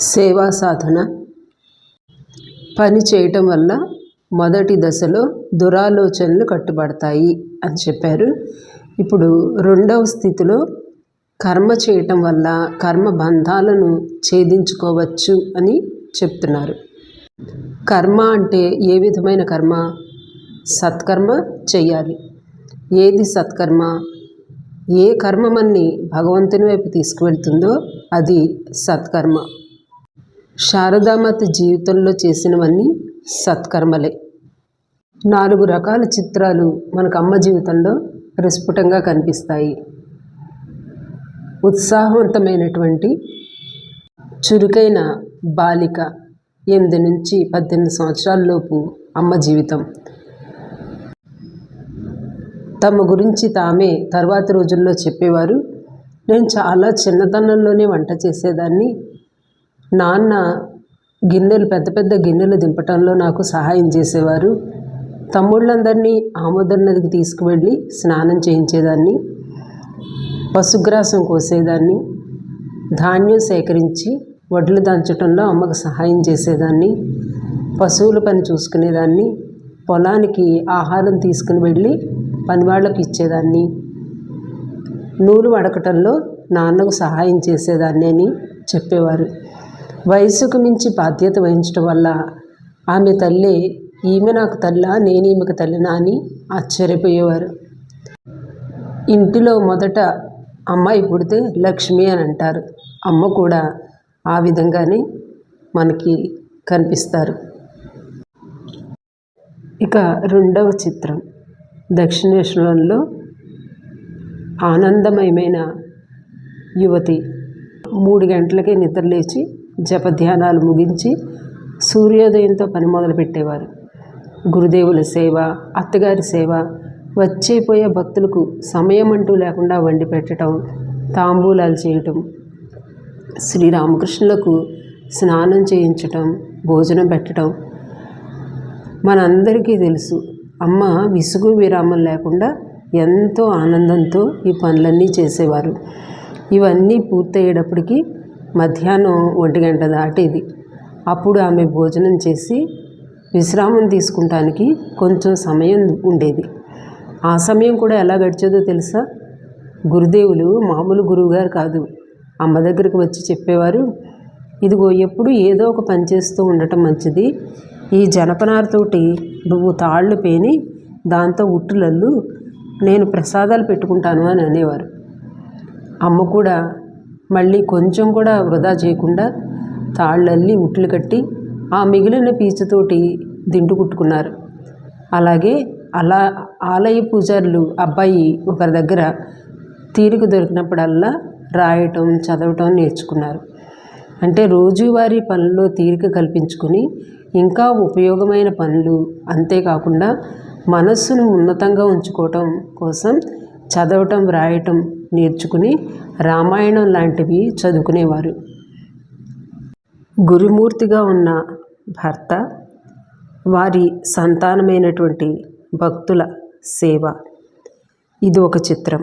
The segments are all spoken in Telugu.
సేవా సాధన. పని చేయటం వల్ల మొదటి దశలో దురాలోచనలు కట్టుబడతాయి అని చెప్పారు. ఇప్పుడు రెండవ స్థితిలో కర్మ చేయటం వల్ల కర్మ బంధాలను ఛేదించుకోవచ్చు అని చెప్తున్నారు. కర్మ అంటే ఏ విధమైన కర్మ? సత్కర్మ చేయాలి ఏది సత్కర్మ? ఏ కర్మ మన్ని భగవంతుని వైపు తీసుకువెళ్తుందో అది సత్కర్మ. శారదామాత జీవితంలో చేసినవన్నీ సత్కర్మలే. నాలుగు రకాల చిత్రాలు మనకు అమ్మ జీవితంలో ప్రస్ఫుటంగా కనిపిస్తాయి. ఉత్సాహవంతమైనటువంటి చురుకైన బాలిక ఎనిమిది నుంచి పద్దెనిమిది సంవత్సరాలలోపు అమ్మ జీవితం. తమ గురించి తామే తర్వాత రోజుల్లో చెప్పేవారు నేను చాలా చిన్నతనంలోనే వంట చేసేదాన్ని నాన్న గిన్నెలు పెద్ద పెద్ద గిన్నెలు దింపటంలో నాకు సహాయం చేసేవారు. తమ్ముళ్ళందరినీ ఆమోదం నదికి తీసుకువెళ్ళి స్నానం చేయించేదాన్ని. పశుగ్రాసం కోసేదాన్ని. ధాన్యం సేకరించి వడ్లు దంచటంలో అమ్మకు సహాయం చేసేదాన్ని. పశువుల పని చూసుకునేదాన్ని. పొలానికి ఆహారం తీసుకుని వెళ్ళి పనివాళ్ళకి ఇచ్చేదాన్ని. నూలు వడకటంలో నాన్నకు సహాయం చేసేదాన్ని అని చెప్పేవారు. వయసుకు మించి బాధ్యత వహించడం వల్ల ఆమె తల్లి ఈమె నాకు తల్లా నేను ఈమెకు తల్లినా అని ఆశ్చర్యపోయేవారు. ఇంటిలో మొదట అమ్మాయి పుడితే లక్ష్మి అని అంటారు. అమ్మ కూడా ఆ విధంగానే మనకి కనిపిస్తారు. ఇక రెండవ చిత్రం. దక్షిణేశ్వరంలో ఆనందమయమైన యువతి. మూడు గంటలకే నిద్రలేచి జపధ్యానాలు ముగించి సూర్యోదయంతో పని మొదలుపెట్టేవారు. గురుదేవుల సేవ అత్తగారి సేవ వచ్చేపోయే భక్తులకు సమయం అంటూ లేకుండా వండి పెట్టడం తాంబూలాలు చేయటం శ్రీరామకృష్ణులకు స్నానం చేయించటం భోజనం పెట్టడం మనందరికీ తెలుసు. అమ్మ విసుగు విరామం లేకుండా ఎంతో ఆనందంతో ఈ పనులన్నీ చేసేవారు. ఇవన్నీ పూర్తయ్యేటప్పటికి మధ్యాహ్నం ఒంటి గంట దాటేది. అప్పుడు ఆమె భోజనం చేసి విశ్రామం తీసుకుంటానికి కొంచెం సమయం ఉండేది. ఆ సమయం కూడా ఎలా గడిచేదో తెలుసా? గురుదేవులు మామూలు గురువుగారు కాదు. అమ్మ దగ్గరికి వచ్చి చెప్పేవారు ఇదిగో ఎప్పుడు ఏదో ఒక పని చేస్తూ ఉండటం మంచిది. ఈ జనపనారతోటి నువ్వు తాళ్ళు పేని దాంతో ఉట్టులల్లు నేను ప్రసాదాలు పెట్టుకుంటాను అని అనేవారు. అమ్మ కూడా మళ్ళీ కొంచెం కూడా వృధా చేయకుండా తాళ్ళల్లి ఉట్లు కట్టి ఆ మిగిలిన పీచుతోటి దిండు కుట్టుకున్నారు. అలాగే అలా ఆలయ పూజారులు అబ్బాయి ఒకరి దగ్గర తీరిక దొరికినప్పుడల్లా రాయటం చదవటం నేర్చుకున్నారు. అంటే రోజువారీ పనుల్లో తీరిక కల్పించుకుని ఇంకా ఉపయోగమైన పనులు అంతేకాకుండా మనస్సును ఉన్నతంగా ఉంచుకోవటం కోసం చదవటం వ్రాయటం నేర్చుకుని రామాయణం లాంటివి చదువుకునేవారు. గురుమూర్తిగా ఉన్న భర్త వారి సంతానమైనటువంటి భక్తుల సేవ. ఇది ఒక చిత్రం.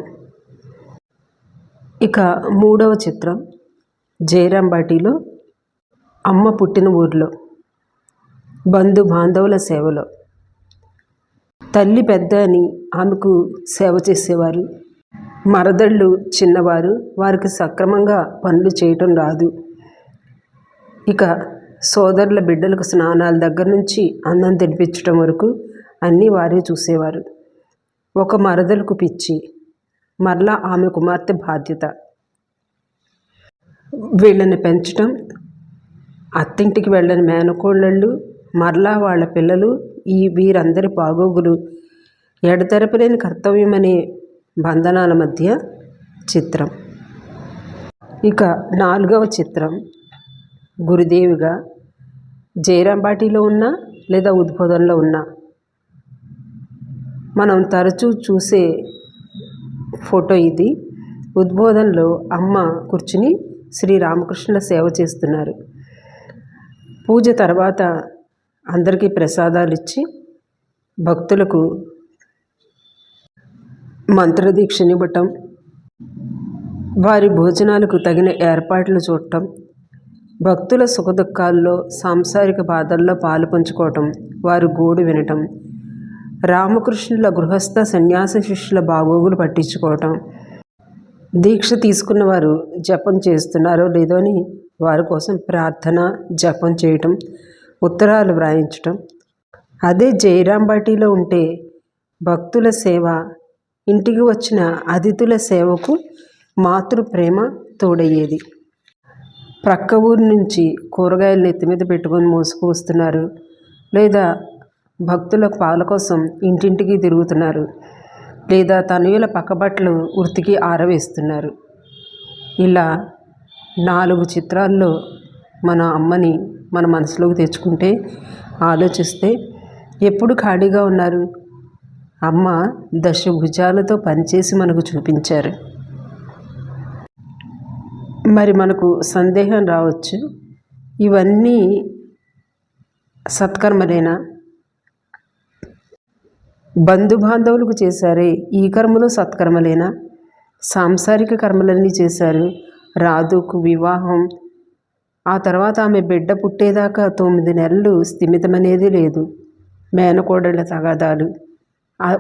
ఇక మూడవ చిత్రం జయరాంబాటిలో అమ్మ పుట్టిన ఊర్లో బంధు బాంధవుల సేవలో. తల్లి పెద్ద అని ఆమెకు సేవ చేసేవారు. మరదళ్ళు చిన్నవారు వారికి సక్రమంగా పనులు చేయటం రాదు. ఇక సోదరుల బిడ్డలకు స్నానాల దగ్గర నుంచి అన్నం తినిపించటం వరకు అన్నీ వారే చూసేవారు. ఒక మరదలకు పిచ్చి మరలా ఆమె కుమార్తె బాధ్యత. వీళ్ళని పెంచటం అత్తింటికి వెళ్ళని మేనకోళ్ళళ్ళు మరలా వాళ్ళ పిల్లలు ఈ వీరందరి బాగోగులు ఎడతెరపలేని కర్తవ్యం అనే బంధనాల మధ్య చిత్రం. ఇక నాలుగవ చిత్రం గురుదేవిగా జయరాంబాటిలో ఉన్న లేదా ఉద్బోధనలో ఉన్న మనం తరచూ చూసే ఫోటో ఇది. ఉద్బోధనలో అమ్మ కూర్చుని శ్రీరామకృష్ణుల సేవ చేస్తున్నారు. పూజ తర్వాత అందరికీ ప్రసాదాలు ఇచ్చి భక్తులకు మంత్రదీక్షనివ్వటం వారి భోజనాలకు తగిన ఏర్పాట్లు చూడటం భక్తుల సుఖదుఖాల్లో సాంసారిక బాధల్లో పాలు పంచుకోవటం వారు గోడు వినటం రామకృష్ణుల గృహస్థ సన్యాస శిష్యుల బాగోగులు పట్టించుకోవటం. దీక్ష తీసుకున్న వారు జపం చేస్తున్నారో లేదో అని వారి కోసం ప్రార్థన జపం చేయటం ఉత్తరాలు వ్రాయించటం. అదే జయరాంబాటిలో ఉంటే భక్తుల సేవ ఇంటికి వచ్చిన అతిథుల సేవకు మాతృ ప్రేమ తోడయ్యేది. ప్రక్క ఊరి నుంచి కూరగాయలు నెత్తి మీద పెట్టుకొని మోసుకు వస్తున్నారు. లేదా భక్తుల పాల కోసం ఇంటింటికి తిరుగుతున్నారు. లేదా తనయుల పక్కబట్టలు ఉతికి ఆరవేస్తున్నారు. ఇలా నాలుగు చిత్రాల్లో మన అమ్మని మన మనసులోకి తెచ్చుకుంటే ఆలోచిస్తే ఎప్పుడు ఖాళీగా ఉన్నారు? అమ్మ దశభుజాలతో పనిచేసి మనకు చూపించారు. మరి మనకు సందేహం రావచ్చు. ఇవన్నీ సత్కర్మలేనా? బంధుబాంధవులకు చేశారే ఈ కర్మలు సత్కర్మలేనా? సాంసారిక కర్మలన్నీ చేశారు. రాధుకు వివాహం. ఆ తర్వాత ఆమె బిడ్డ పుట్టేదాకా తొమ్మిది నెలలు స్థిమితమనేది లేదు. మేనకోడళ్ళ తగాదాలు.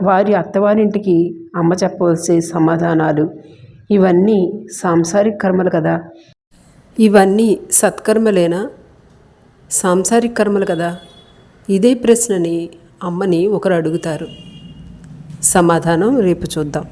వారి అత్తవారింటికి అమ్మ చెప్పవలసే సమాధానాలు. ఇవన్నీ సాంసారిక కర్మలు కదా? ఇవన్నీ సత్కర్మలేనా? సాంసారిక కర్మలు కదా? ఇదే ప్రశ్నని అమ్మని ఒకరు అడుగుతారు. సమాధానం రేపు చూద్దాం.